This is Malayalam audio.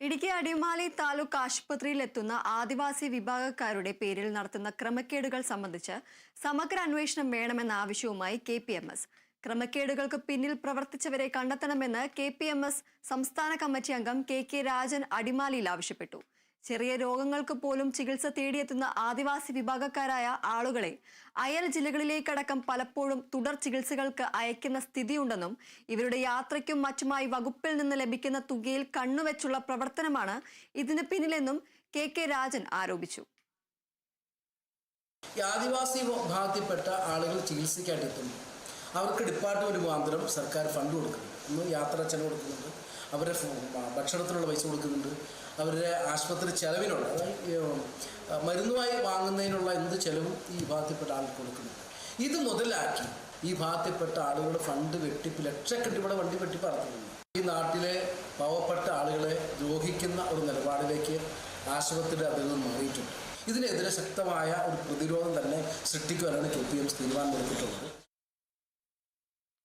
ഇടുക്കി അടിമാലി താലൂക്ക് ആശുപത്രിയിൽ എത്തുന്ന ആദിവാസി വിഭാഗക്കാരുടെ പേരിൽ നടത്തുന്ന ക്രമക്കേടുകൾ സംബന്ധിച്ച് സമഗ്ര അന്വേഷണം വേണമെന്ന ആവശ്യവുമായി കെ പി എം എസ്. ക്രമക്കേടുകൾക്ക് പിന്നിൽ പ്രവർത്തിച്ചവരെ കണ്ടെത്തണമെന്ന് കെ പി എം എസ് സംസ്ഥാന കമ്മിറ്റി അംഗം കെ കെ രാജൻ അടിമാലിയിൽ ആവശ്യപ്പെട്ടു. ചെറിയ രോഗങ്ങൾക്ക് പോലും ചികിത്സ തേടിയെത്തുന്ന ആദിവാസി വിഭാഗക്കാരായ ആളുകളെ അയൽ ജില്ലകളിലേക്കടക്കം പലപ്പോഴും തുടർ ചികിത്സകൾക്ക് അയക്കുന്ന സ്ഥിതിയുണ്ടെന്നും ഇവരുടെ യാത്രയ്ക്കും മറ്റുമായി വകുപ്പിൽ നിന്ന് ലഭിക്കുന്ന തുകയിൽ കണ്ണുവെച്ചുള്ള പ്രവർത്തനമാണ് ഇതിന് പിന്നിലെന്നും കെ കെ രാജൻ ആരോപിച്ചു. ആദിവാസി വിഭാഗത്തിൽപ്പെട്ട ആളുകൾ ചികിത്സയ്ക്കായിട്ട് എത്തുന്നു അവർക്ക് ഡിപ്പാർട്ട്മെന്റ് മുഖാന്തരം സർക്കാർ ഫണ്ട് കൊടുക്കുന്നുണ്ട്. യാത്ര ചെലവ് കൊടുക്കുന്നുണ്ട്. അവരുടെ ഭക്ഷണത്തിനുള്ള പൈസ കൊടുക്കുന്നുണ്ട്. അവരുടെ ആശുപത്രി ചെലവിനുള്ള മരുന്നുമായി വാങ്ങുന്നതിനുള്ള എന്ത് ചെലവും ഈ വിഭാഗത്തിൽപ്പെട്ട ആൾക്ക് കൊടുക്കുന്നുണ്ട്. ഇത് മുതലാക്കി ഈ ഭാഗത്തിൽപ്പെട്ട ആളുകളുടെ ഫണ്ട് വെട്ടിപ്പ് ലക്ഷക്കട്ടി ഇവിടെ വണ്ടി വെട്ടിപ്പ് നടത്തുന്നുണ്ട്. ഈ നാട്ടിലെ പാവപ്പെട്ട ആളുകളെ ദ്രോഹിക്കുന്ന ഒരു നിലപാടിലേക്ക് ആശുപത്രിയുടെ അതിൽ നിന്ന് മാറിയിട്ടുണ്ട്. ഇതിനെതിരെ ശക്തമായ ഒരു പ്രതിരോധം തന്നെ സൃഷ്ടിക്കുവാനാണ് കെ പി എം തീരുമാനമെടുത്തിട്ടുള്ളത്